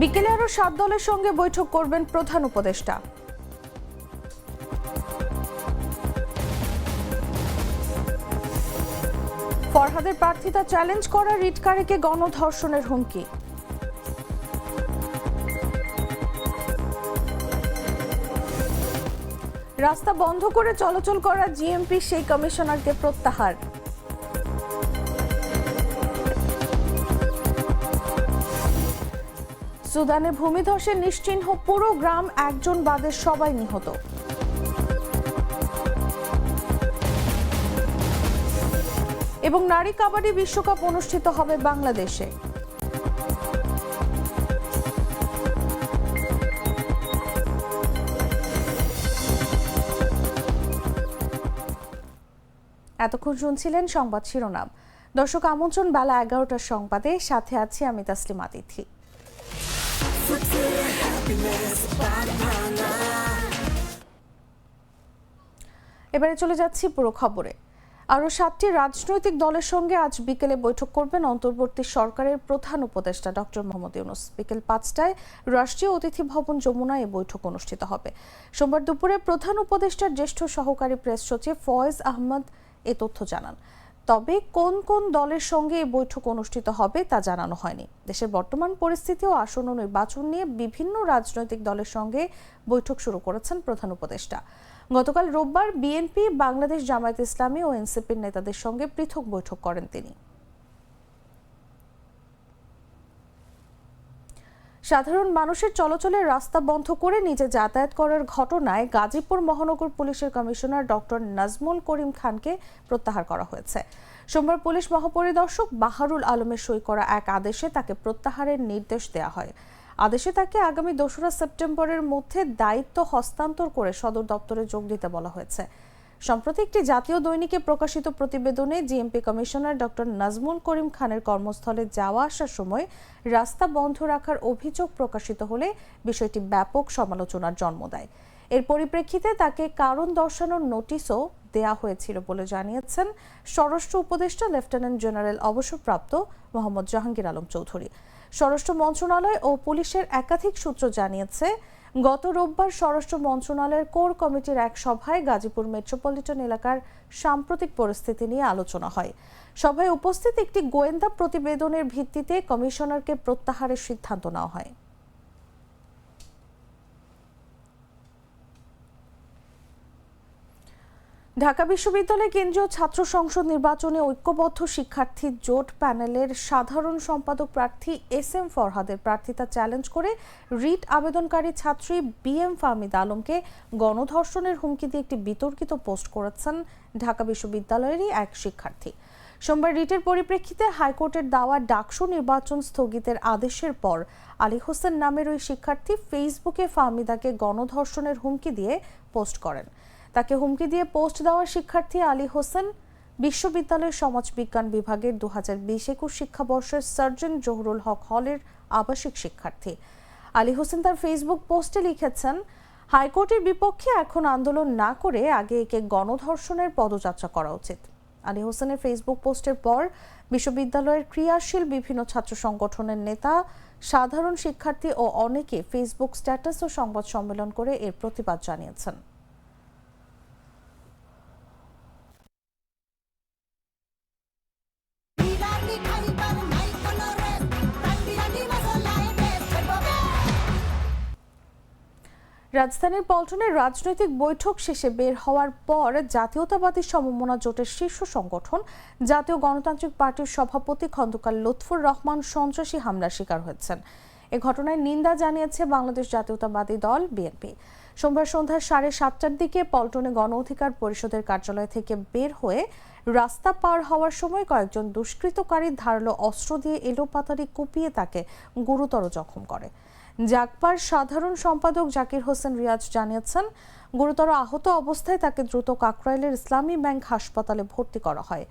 বিকেলে আরও সাত দলের সঙ্গে বৈঠক করবেন প্রধান উপদেষ্টা। ফরহাদের প্রার্থিতা চ্যালেঞ্জ করা রিটকারীকে গণধর্ষণের হুমকি। রাস্তা বন্ধ করে চলাচল করা জিএমপি সেই কমিশনারকে প্রত্যাহার। সুদানে ভূমিধসে নিশ্চিহ্ন পুরো গ্রাম, একজন বাদে সবাই নিহত। এবং নারী কাবাডি বিশ্বকাপ অনুষ্ঠিত হবে বাংলাদেশে। এতক্ষণ শুনছিলেন সংবাদ শিরোনাম। দর্শক, আমন্ত্রণ বেলা এগারোটার সংবাদে। সাথে আছি আমি তাসলিম আতিথি এবারে চলে যাচ্ছি পুরো খবরে। আরও সাতটি রাজনৈতিক দলের সঙ্গে আজ বিকেলে বৈঠক করবেন অন্তর্বর্তী সরকারের প্রধান উপদেষ্টা ডক্টর মোহাম্মদ ইউনুস। বিকেল পাঁচটায় রাষ্ট্রীয় অতিথি ভবন যমুনায় এই বৈঠক অনুষ্ঠিত হবে। সোমবার দুপুরে প্রধান উপদেষ্টার জ্যেষ্ঠ সহকারী প্রেস সচিব ফয়েজ আহমদ এ তথ্য জানান। তবে কোন কোন দলের সঙ্গে এই বৈঠক অনুষ্ঠিত হবে তা জানানো হয়নি। দেশের বর্তমান পরিস্থিতি ও আসন্ন নির্বাচন নিয়ে বিভিন্ন রাজনৈতিক দলের সঙ্গে বৈঠক শুরু করেছেন প্রধান উপদেষ্টা। গতকাল রোববার বিএনপি, বাংলাদেশ জামায়াত ইসলামী ও এনসিপির নেতাদের সঙ্গে পৃথক বৈঠক করেন তিনি। সাধারণ মানুষের চলাচলের রাস্তা বন্ধ করে নিজে যাতায়াত করার ঘটনায় গাজীপুর মহানগর পুলিশের কমিশনার ডক্টর নাজমুল করিম খানকে প্রত্যাহার করা হয়েছে। সোমবার পুলিশ মহাপরিদর্শক বাহারুল আলমের সই করা এক আদেশে তাকে প্রত্যাহারের নির্দেশ দেওয়া হয়। আদেশে তাকে আগামী দোসরা সেপ্টেম্বরের মধ্যে দায়িত্ব হস্তান্তর করে সদর দপ্তরে যোগ দিতে বলা হয়েছে। সম্প্রতি একটি জাতীয় দৈনিকে প্রকাশিত প্রতিবেদনে GMP commissioner doctor Nazmul Karim খানের কর্মস্থলে যাওয়া আসার সময় রাস্তা বন্ধ রাখার অভিযোগ প্রকাশিত হলে বিষয়টি ব্যাপক সমালোচনার জন্ম দেয়। এর পরিপ্রেক্ষিতে তাকে কারণ দর্শানোর নোটিশও দেয়া হয়েছিল বলে জানিয়েছেন স্বরাষ্ট্র উপদেষ্টা লেফটেন্যান্ট জেনারেল অবসরপ্রাপ্ত মোহাম্মদ জাহাঙ্গীর আলম চৌধুরী। স্বরাষ্ট্র মন্ত্রণালয় ও পুলিশের একাধিক সূত্র জানিয়েছে গত রোববার স্বরাষ্ট্র মন্ত্রণালয়ের কোর কমিটির এক সভায় গাজীপুর মেট্রোপলিটন এলাকার সাম্প্রতিক পরিস্থিতি নিয়ে আলোচনা হয়। সভায় উপস্থিত একটি গোয়েন্দা প্রতিবেদনের ভিত্তিতে কমিশনারকে প্রত্যাহারের সিদ্ধান্ত নেওয়া হয়। ঢাকা বিশ্ববিদ্যালয় কেন্দ্রীয় ছাত্র সংসদ নির্বাচনে ঐক্যবদ্ধ শিক্ষার্থী জোট প্যানেলের সাধারণ সম্পাদক প্রার্থী এস এম ফরহাদের প্রার্থিতা চ্যালেঞ্জ করে রিট আবেদনকারী ছাত্রী বি এম ফাহমিদ আলমকে গণধর্ষণের হুমকি দিয়ে একটি বিতর্কিত পোস্ট করেছেন ঢাকা বিশ্ববিদ্যালয়েরই এক শিক্ষার্থী। সোমবার রিটের পরিপ্রেক্ষিতে হাইকোর্টের দেওয়া ডাকসু নির্বাচন স্থগিতের আদেশের পর আলী হোসেন নামের ওই শিক্ষার্থী ফেসবুকে ফাহমিদাকে গণধর্ষণের হুমকি দিয়ে পোস্ট করেন। তাকে হুমকি দিয়ে পোস্ট দেওয়া শিক্ষার্থী আলী হোসেন বিশ্ববিদ্যালয়ের সমাজবিজ্ঞান বিভাগের দু হাজার বিশ একুশ শিক্ষাবর্ষের সার্জন জহুরুল হক হলের আবাসিক শিক্ষার্থী। আলী হোসেন তার ফেসবুক পোস্টে লিখেছেন, হাইকোর্টের বিপক্ষে এখন আন্দোলন না করে আগে একে গণধর্ষণের পদযাত্রা করা উচিত। আলী হোসেনের ফেসবুক পোস্টের পর বিশ্ববিদ্যালয়ের ক্রিয়াশীল বিভিন্ন ছাত্র সংগঠনের নেতা, সাধারণ শিক্ষার্থী ও অনেকে ফেসবুক স্ট্যাটাস ও সংবাদ সম্মেলন করে এর প্রতিবাদ জানিয়েছেন। রাজধানীর পল্টনে রাজনৈতিক বৈঠক শেষে বের হওয়ার পর জাতীয়তাবাদী সমমনা জোটের শীর্ষ সংগঠন, জাতীয় গণতান্ত্রিক পার্টির সভাপতি খন্দকার লুৎফুর রহমান সন্ত্রাসী হামলার শিকার হয়েছেন। এ ঘটনায় নিন্দা জানিয়েছে বাংলাদেশ জাতীয়তাবাদী দল, বিএনপি। সোমবার সন্ধ্যা সাড়ে সাতটার দিকে পল্টনে গণ অধিকার পরিষদের কার্যালয় থেকে বের হয়ে রাস্তা পার হওয়ার সময় কয়েকজন দুষ্কৃতকারী ধারালো অস্ত্র দিয়ে এলোপাতারি কুপিয়ে তাকে গুরুতর জখম করে। জাগপার সাধারণ সম্পাদক জাকির হোসেন রিয়াজ জানিয়েছেন, গুরুতর আহত অবস্থায় তাকে দ্রুত কাকরাইলের ইসলামী ব্যাংক হাসপাতালে ভর্তি করা হয়।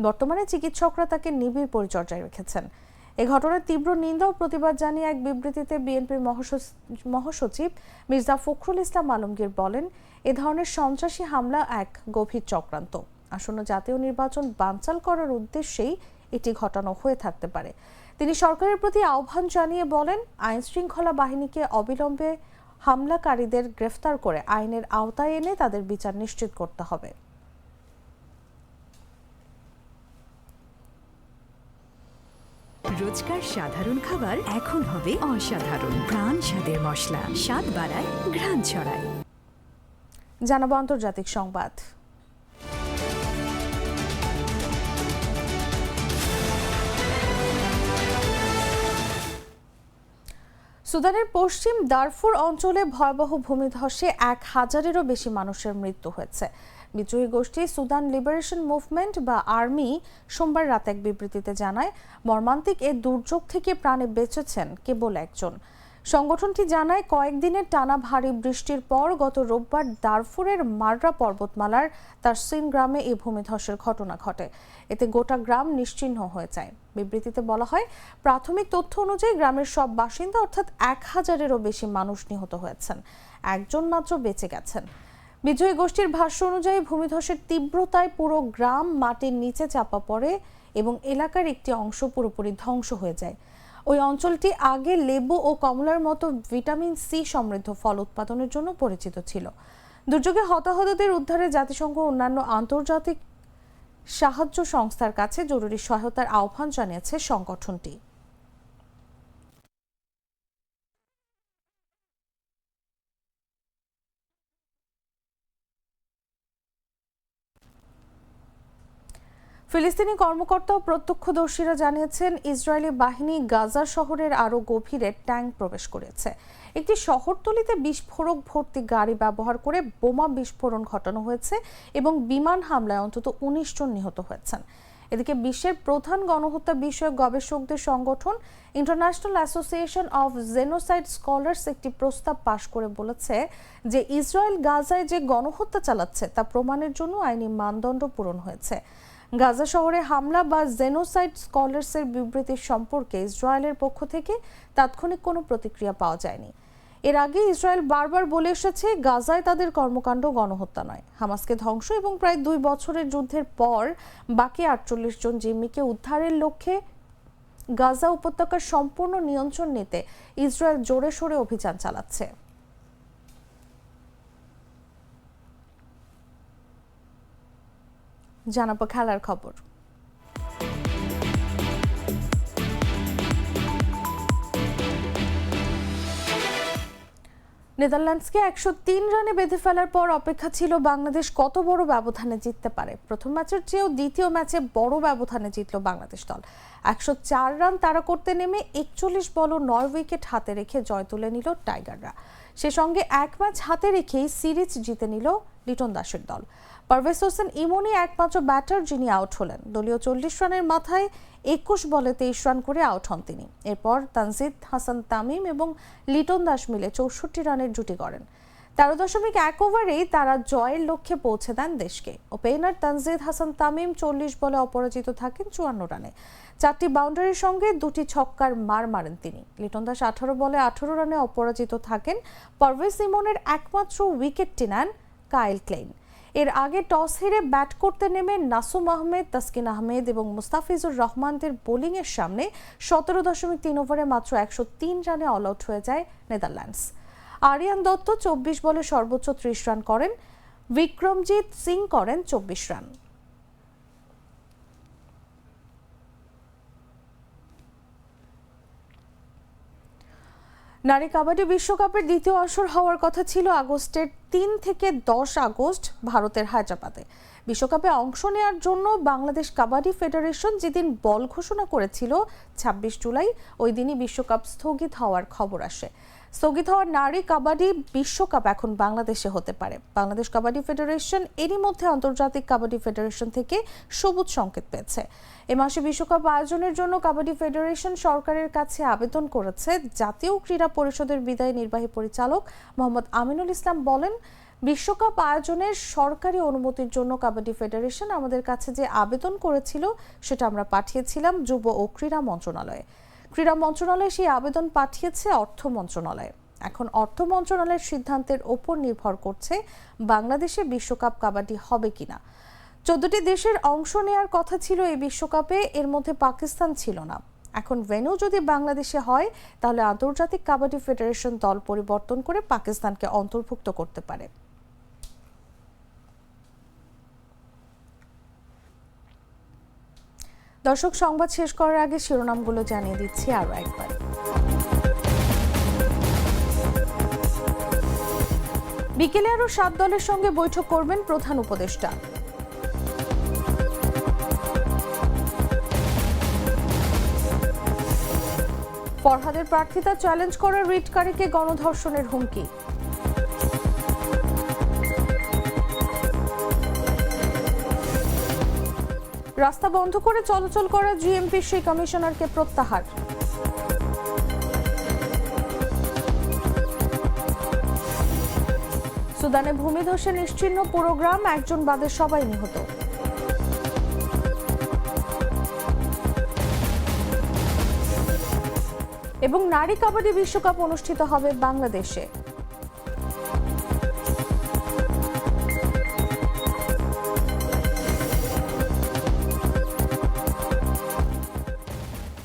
বর্তমানে চিকিৎসকরা তাকে নিবিড় পরিচর্যায় রেখেছেন। এ ঘটনার তীব্র নিন্দা ও প্রতিবাদ জানিয়ে এক বিবৃতিতে বিএনপির মহাসচ- মহাসচিব মির্জা ফখরুল ইসলাম আলমগীর বলেন, এ ধরনের সন্ত্রাসী হামলা এক গভীর চক্রান্ত। আসন্ন জাতীয় নির্বাচন বানচাল করার উদ্দেশ্যেই এটি ঘটানো হয়ে থাকতে পারে। তিনি সরকারের প্রতি আহ্বান জানিয়ে বলেন আইন শৃঙ্খলা বাহিনীকে অবিলম্বে হামলাকারীদের গ্রেফতার করে আইনের আওতায় এনে তাদের বিচার নিশ্চিত করতে হবে। রোজকার সাধারণ খাবার এখন হবে অসাধারণ। প্রাণ স্বাদের মশলা স্বাদ বাড়ায় ঘ্রাণ ছড়ায়। জানাব আন্তর্জাতিক সংবাদ। সুদানের পশ্চিম দারফুর অঞ্চলে ভয়াবহ ভূমিধসে এক হাজারেরও বেশি মানুষের মৃত্যু হয়েছে। বিদ্রোহী গোষ্ঠী সুদান লিবারেশন মুভমেন্ট বা আর্মি সোমবার রাত এক বিবৃতিতে জানায়, মর্মান্তিক এ দুর্যোগ থেকে প্রাণে বেঁচেছেন কেবল একজন। সংগঠনটি জানায়, কয়েকদিনের টানা ভারী বৃষ্টির পর গত রোববার দারফুরের মাররা পর্বতমালার তার সিন গ্রামে এই ভূমিধসের ঘটনা ঘটে। এতে গোটা গ্রাম নিশ্চিহ্ন হয়ে যায়। বিবৃতিতে বলা হয়, প্রাথমিক তথ্য অনুযায়ী গ্রামের সব বাসিন্দা অর্থাৎ এক হাজারেরও বেশি মানুষ নিহত হয়েছেন। একজন মাত্র বেঁচে গেছেন। বিজয়ী গোষ্ঠীর ভাষ্য অনুযায়ী ভূমিধসের তীব্রতায় পুরো গ্রাম মাটির নিচে চাপা পড়ে এবং এলাকার একটি অংশ পুরোপুরি ধ্বংস হয়ে যায়। ওই অঞ্চলটি আগে লেবু ও কমলার মতো ভিটামিন সি সমৃদ্ধ ফল উৎপাদনের জন্য পরিচিত ছিল। দুর্যোগে হতাহতদের উদ্ধারে জাতিসংঘ অন্যান্য আন্তর্জাতিক সাহায্য সংস্থার কাছে জরুরি সহায়তার আহ্বান জানিয়েছে সংগঠনটি। ফিলিস্তিনি কর্মকর্তা ও প্রত্যক্ষদর্শীরা জানিয়েছেন, ইসরায়েলি বাহিনী গাজা শহরের আরও গভীরে ট্যাঙ্ক প্রবেশ করেছে। একটি শহরতলিতে বিস্ফোরক ভর্তি গাড়ি ব্যবহার করে বোমা বিস্ফোরণ ঘটানো হয়েছে এবং বিমান হামলায় অন্তত উনিশ জন নিহত হয়েছেন। এদিকে বিশ্বের প্রধান গণহত্যা বিষয়ক গবেষকদের সংগঠন International Association of Genocide Scholars একটি প্রস্তাব পাশ করে বলেছে যে, ইসরায়েল গাজায় যে গণহত্যা চালাচ্ছে তা প্রমাণের জন্য আইনি মানদণ্ড পূরণ হয়েছে। গাজা শহরে হামলা বা জেনোসাইড স্কলার্সের বিবৃতি সম্পর্কে ইসরায়েলের পক্ষ থেকে তাৎক্ষণিক কোনো প্রতিক্রিয়া পাওয়া যায়নি। এর আগে ইসরায়েল বারবার বলে এসেছে, গাজায় তাদের কর্মকাণ্ড গণহত্যা নয়। হামাসকে ধ্বংস এবং প্রায় দুই বছরের যুদ্ধের পর বাকি আটচল্লিশ জন জিম্মিকে উদ্ধারের লক্ষ্যে গাজা উপত্যকার সম্পূর্ণ নিয়ন্ত্রণ নিতে ইসরায়েল জোরে সোরে অভিযান চালাচ্ছে। জানাব খেলার খবর। নেদারল্যান্ডসকে একশো তিন রানে বেঁধে ফেলার পর অপেক্ষা ছিল বাংলাদেশ কত বড় ব্যবধানে জিততে পারে। প্রথম ম্যাচের চেয়েও দ্বিতীয় ম্যাচে বড় ব্যবধানে জিতল বাংলাদেশ দল। একশো চার রান তারা করতে নেমে একচল্লিশ বল নয় উইকেট হাতে রেখে জয় তুলে নিল টাইগাররা। সে সঙ্গে এক ম্যাচ হাতে রেখেই সিরিজ জিতে নিল লিটন দাসের দল। পারভেজ হোসেন ইমনই একমাত্র ব্যাটার যিনি আউট হলেন। দলীয় চল্লিশ রানের মাথায় একুশ বলে তেইশ রান করে আউট হন তিনি। এরপর তানজিদ, হাসান তামিম এবং লিটন দাস মিলে চৌষট্টি রানের জুটি করেন তেরো দশমিক এক ওভারেই তারা জয়ের লক্ষ্যে পৌঁছে দেন দেশকে। ওপেনার তানজিদ হাসান তামিম চল্লিশ বলে অপরাজিত থাকেন চুয়ান্ন রানে। চারটি বাউন্ডারির সঙ্গে দুটি ছক্কার মার মারেন তিনি। লিটন দাস আঠারো বলে আঠারো রানে অপরাজিত থাকেন। পারভেজ ইমনের একমাত্র উইকেটটি নেন কায়েল ক্লেইন। এর আগে টস হেরে ব্যাট করতে নেমে নাসুম আহমেদ, তাসকিন আহমেদ এবং মুস্তাফিজুর রহমানদের বোলিংয়ের সামনে সতেরো দশমিক তিন ওভারে মাত্র একশো তিন রানে অল আউট হয়ে যায় নেদারল্যান্ডস। আরিয়ান দত্ত চব্বিশ বলে সর্বোচ্চ ত্রিশ রান করেন। বিক্রমজিৎ সিং করেন চব্বিশ রান। নারী কাবাডি বিশ্বকাপের দ্বিতীয় আসর হওয়ার কথা ছিল আগস্টের তিন থেকে দশ আগস্ট ভারতের হায়দ্রাবাদে। বিশ্বকাপে অংশ নেওয়ার জন্য বাংলাদেশ কাবাডি ফেডারেশন যেদিন বল ঘোষণা করেছিল ছাব্বিশ জুলাই, ওই দিনই বিশ্বকাপ স্থগিত হওয়ার খবর আসে। স্থগিত হওয়ার নারী কাবাডি বিশ্বকাপ এখন বাংলাদেশে হতে পারে। বাংলাদেশ কাবাডি ফেডারেশন এরই মধ্যে আন্তর্জাতিক কাবাডি ফেডারেশন থেকে সবুজ সংকেত পেয়েছে। এ মাসে বিশ্বকাপ আয়োজনের জন্য কাবাডি ফেডারেশন সরকারের কাছে আবেদন করেছে। জাতীয় ক্রীড়া পরিষদের বিদায়ী নির্বাহী পরিচালক মোহাম্মদ আমিনুল ইসলাম বলেন, বিশ্বকাপ আয়োজনের সরকারি অনুমতির জন্য কাবাডি ফেডারেশন আমাদের কাছে যে আবেদন করেছিল সেটা আমরা পাঠিয়েছিলাম যুব ও ক্রীড়া মন্ত্রণালয়ে। ক্রীড়া মন্ত্রণালয় সেই আবেদন পাঠিয়েছে অর্থ মন্ত্রণালয়ে। এখন অর্থ মন্ত্রণালয়ের সিদ্ধান্তের ওপর নির্ভর করছে বাংলাদেশে বিশ্বকাপ কাবাডি হবে কিনা। চোদ্দটি দেশের অংশ নেয়ার কথা ছিল এই বিশ্বকাপে, এর মধ্যে পাকিস্তান ছিল না। এখন ভেনু যদি বাংলাদেশে হয়, তাহলে আন্তর্জাতিক কাবাডি ফেডারেশন দল পরিবর্তন করে পাকিস্তানকে অন্তর্ভুক্ত করতে পারে। দর্শক, সংবাদ শেষ করার আগে শিরোনামগুলো জানিয়ে দিচ্ছি আরও একবার। বিকেলে আরও সাত দলের সঙ্গে বৈঠক করবেন প্রধান উপদেষ্টা। ফরহাদের প্রার্থিতা চ্যালেঞ্জ করা রিটকারীকে গণধর্ষণের হুমকি। রাস্তা বন্ধ করে চলাচল করা জিএমপি সেই কমিশনারকে প্রত্যাহার। সুদানে ভূমিধসে নিশ্চিহ্ন পুরো গ্রাম একজন বাদে সবাই নিহত। এবং নারী কাবাডি বিশ্বকাপ অনুষ্ঠিত হবে বাংলাদেশে।